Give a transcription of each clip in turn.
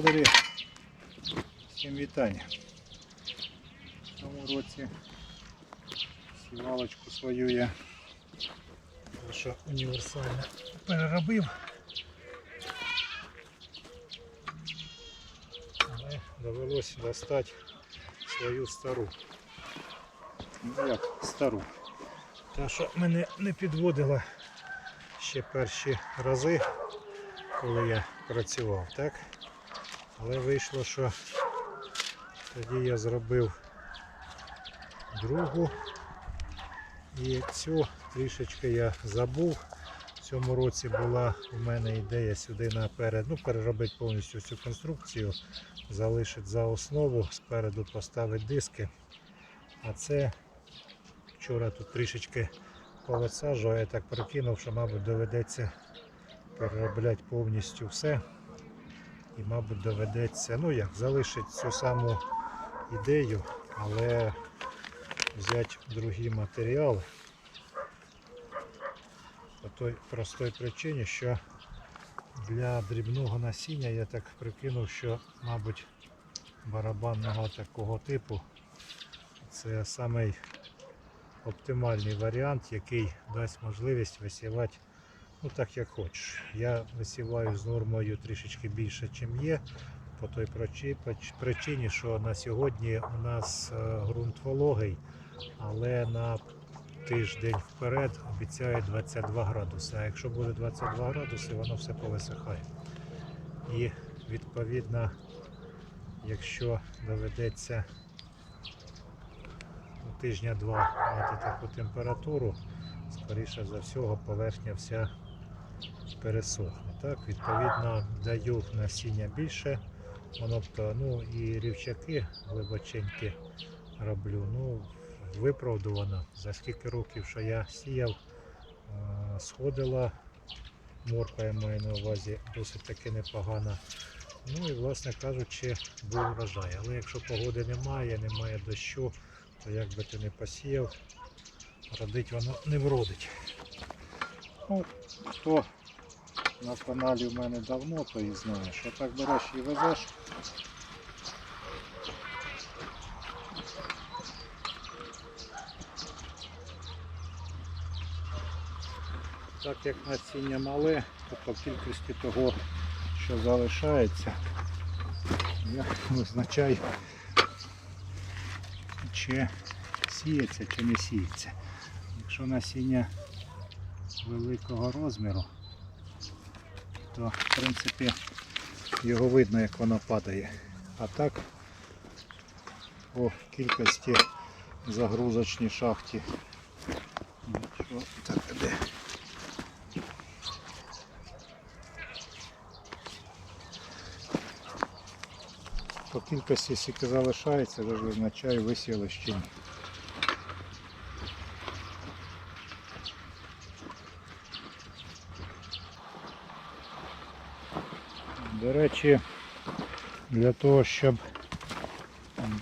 господарі, всім вітання. В цьому році сівалочку свою я що універсально переробив. Але довелося достати свою стару. Ну як стару. Та що мене не підводила ще перші рази, коли я працював, так? Але вийшло, що тоді я зробив другу. І цю трішечки я забув. В цьому році була у мене ідея сюди наперед, ну, переробити повністю цю конструкцію, залишити за основу, спереду поставити диски. А це вчора тут трішечки повисаджував, я так прикинув, що, мабуть, доведеться переробляти повністю все. І, мабуть, доведеться, ну як, залишити цю саму ідею, але взяти другі матеріали. По той простій причині, що для дрібного насіння я так прикинув, що, мабуть, барабанного такого типу це самий оптимальний варіант, який дасть можливість висівати ну, так як хочеш. Я висіваю з нормою трішечки більше, ніж є. По той причині, що на сьогодні у нас е, ґрунт вологий, але на тиждень вперед обіцяють 22 градуси. А якщо буде 22 градуси, воно все повисихає. І відповідно, якщо доведеться тижня-два мати таку температуру, скоріше за всього поверхня вся пересохне. Так, відповідно, даю насіння більше, воно ну і рівчаки глибоченькі роблю. Ну, виправдувано. За скільки років, що я сіяв, сходила морква, я маю на увазі, досить таки непогана. Ну і, власне кажучи, був врожай. Але якщо погоди немає, немає дощу, то як би ти не посіяв, родить воно не вродить. Ну, хто на каналі в мене давно, то і знає, що так береш і везеш. Так як насіння мале, то по кількості того, що залишається, я визначаю, чи сіється, чи не сіється. Якщо насіння великого розміру, то в принципі його видно, як воно падає. А так по кількості загрузочній шахті. Якщо так іде. По кількості скільки залишається, вже визначаю висіли чи До речі, для того, щоб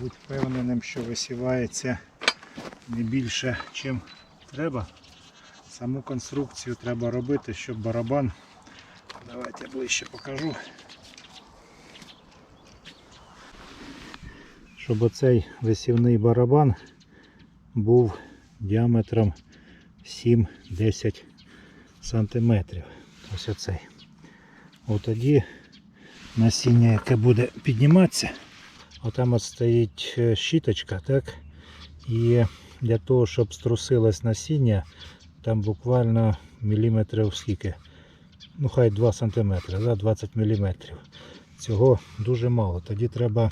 бути впевненим, що висівається не більше, чим треба, саму конструкцію треба робити, щоб барабан, давайте ближче покажу, щоб оцей висівний барабан був діаметром 7-10 сантиметрів. Ось оцей. От тоді насіння, яке буде підніматися, отам от стоїть е, щіточка, так? І для того, щоб струсилось насіння, там буквально міліметрів скільки. Ну хай 2 см, да, 20 мм. Цього дуже мало. Тоді треба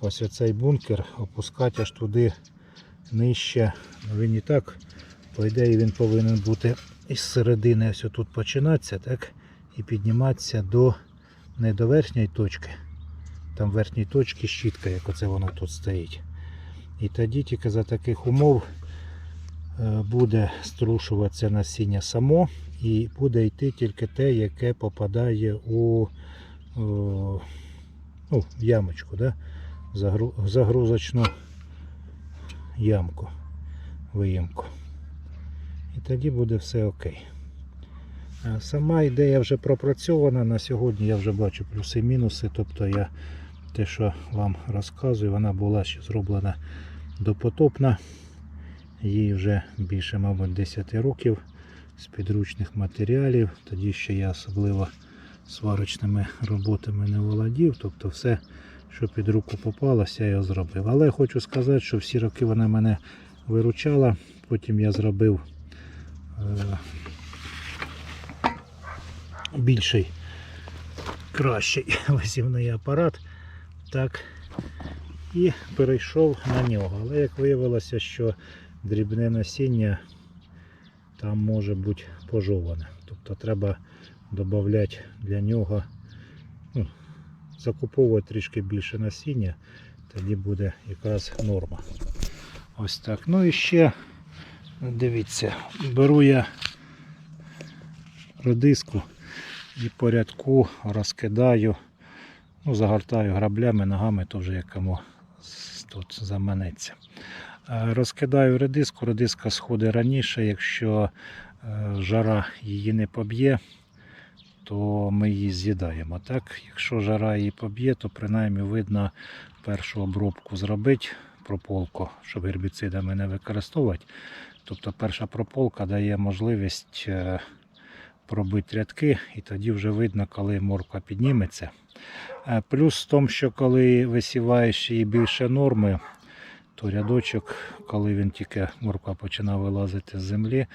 ось оцей бункер опускати аж туди нижче. Ну, Він і так, по ідеї, він повинен бути із середини ось тут починатися, так? І підніматися до не до верхньої точки. Там в верхній точці щітка, як оце воно тут стоїть. І тоді тільки за таких умов е, буде струшуватися насіння само і буде йти тільки те, яке попадає у о, ну, в ямочку, да? Загру- загрузочну ямку, виємку. І тоді буде все окей. Сама ідея вже пропрацьована. На сьогодні я вже бачу плюси і мінуси. Тобто я те, що вам розказую, вона була ще зроблена допотопна. Їй вже більше, мабуть, 10 років з підручних матеріалів. Тоді ще я особливо сварочними роботами не володів. Тобто все, що під руку попалося, я його зробив. Але хочу сказати, що всі роки вона мене виручала. Потім я зробив е, більший, кращий висівний апарат. Так, і перейшов на нього. Але як виявилося, що дрібне насіння там може бути пожоване. Тобто треба додати для нього, ну, закуповувати трішки більше насіння, тоді буде якраз норма. Ось так. Ну і ще дивіться, беру я редиску і по рядку розкидаю, ну, загортаю граблями, ногами, то вже як кому тут заманеться. Е, Розкидаю редиску, редиска сходить раніше, якщо е, жара її не поб'є, то ми її з'їдаємо. Так? Якщо жара її поб'є, то принаймні видно першу обробку зробити, прополку, щоб гербіцидами не використовувати. Тобто перша прополка дає можливість е, пробити рядки, і тоді вже видно, коли морква підніметься. Е, Плюс в тому, що коли висіваєш її більше норми, то рядочок, коли він тільки морква починає вилазити з землі,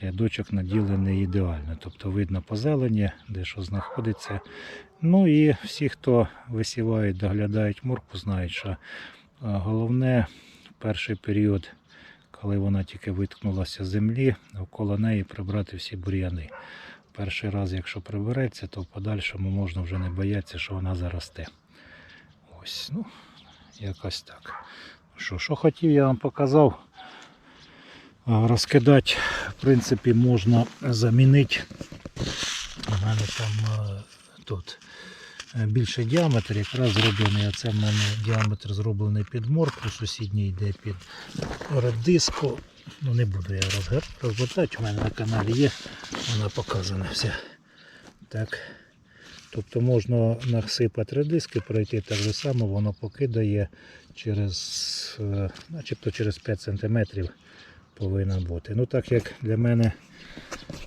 рядочок наділений ідеально. Тобто видно по зелені, де що знаходиться. Ну і всі, хто висівають, доглядають моркву, знають, що е, головне перший період, коли вона тільки виткнулася з землі, навколо неї прибрати всі бур'яни. Перший раз, якщо прибереться, то в подальшому можна вже не боятися, що вона заросте. Ось, ну, якось так. Що, що хотів, я вам показав. Розкидати, в принципі, можна замінити. У мене там тут е, більший діаметр, якраз зроблений. Оце в мене діаметр зроблений під моркву, сусідній йде під редиску. Ну не буду я розгортати, у мене на каналі є, вона показана вся. Так. Тобто можна насипати редиски, пройти так же само, воно покидає через, е, начебто через 5 см повинна бути. Ну так як для мене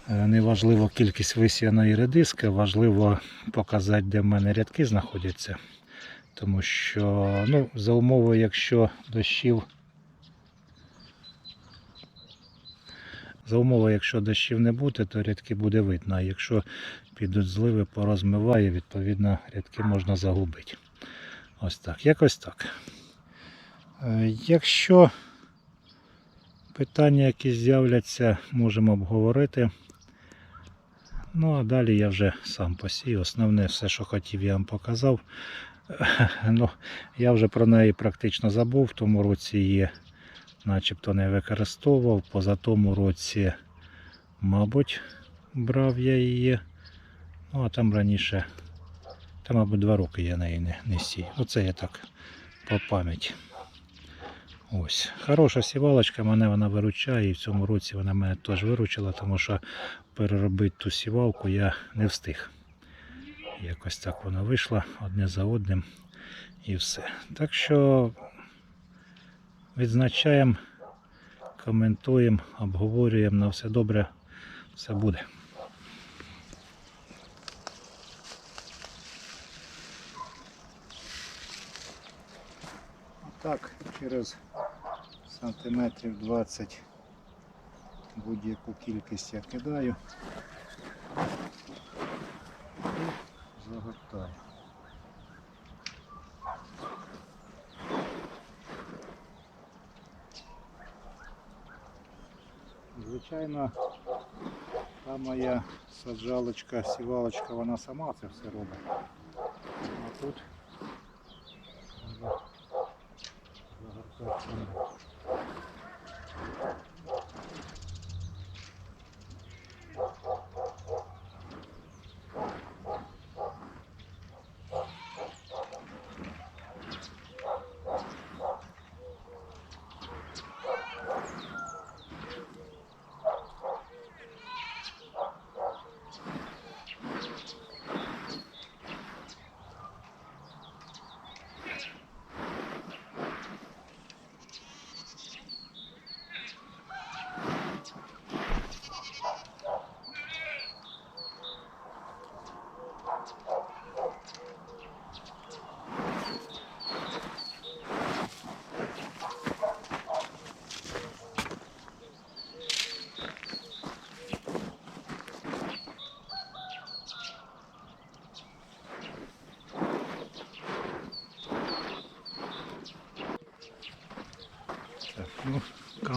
е, не важлива кількість висіяної редиски, важливо показати, де в мене рядки знаходяться. Тому що ну, за умови, якщо дощів За умови, якщо дощів не буде, то рядки буде видно. А якщо підуть зливи, порозмиває, відповідно рядки можна загубити. Ось так, якось так. Е, Якщо питання якісь з'являться, можемо обговорити. Ну а далі я вже сам посію. Основне все, що хотів, я вам показав. Ну, я вже про неї практично забув. В тому році її начебто не використовував. Поза тому році, мабуть, брав я її. Ну, а там раніше, там, мабуть, два роки я неї не, не сів. Оце я так по пам'яті. Ось. Хороша сівалочка, мене вона виручає, і в цьому році вона мене теж виручила, тому що переробити ту сівалку я не встиг. Якось так вона вийшла одне за одним і все. Так що відзначаємо, коментуємо, обговорюємо на все добре, все буде. Так, через сантиметрів 20 будь-яку кількість я кидаю і загортаю. Звичайно, та моя саджалочка, сівалочка, вона сама це все робить.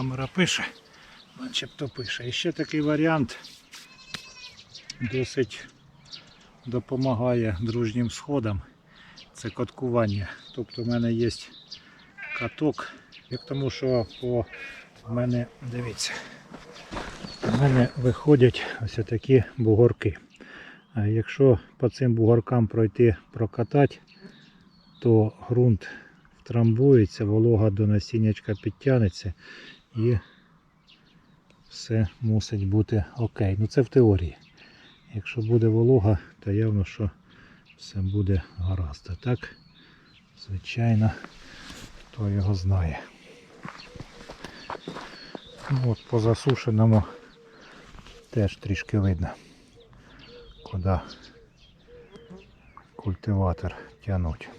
Камера пише, начебто пише. І ще такий варіант досить допомагає дружнім сходам. Це каткування. Тобто в мене є каток, як тому що по мене, дивіться, в мене виходять ось такі бугорки. Якщо по цим бугоркам пройти прокатати, то ґрунт втрамбується, волога до насіннячка підтягнеться і все мусить бути окей. Ну це в теорії. Якщо буде волога, то явно, що все буде гаразд. А так, звичайно, хто його знає. Ну, от по засушеному теж трішки видно, куди культиватор тягнуть.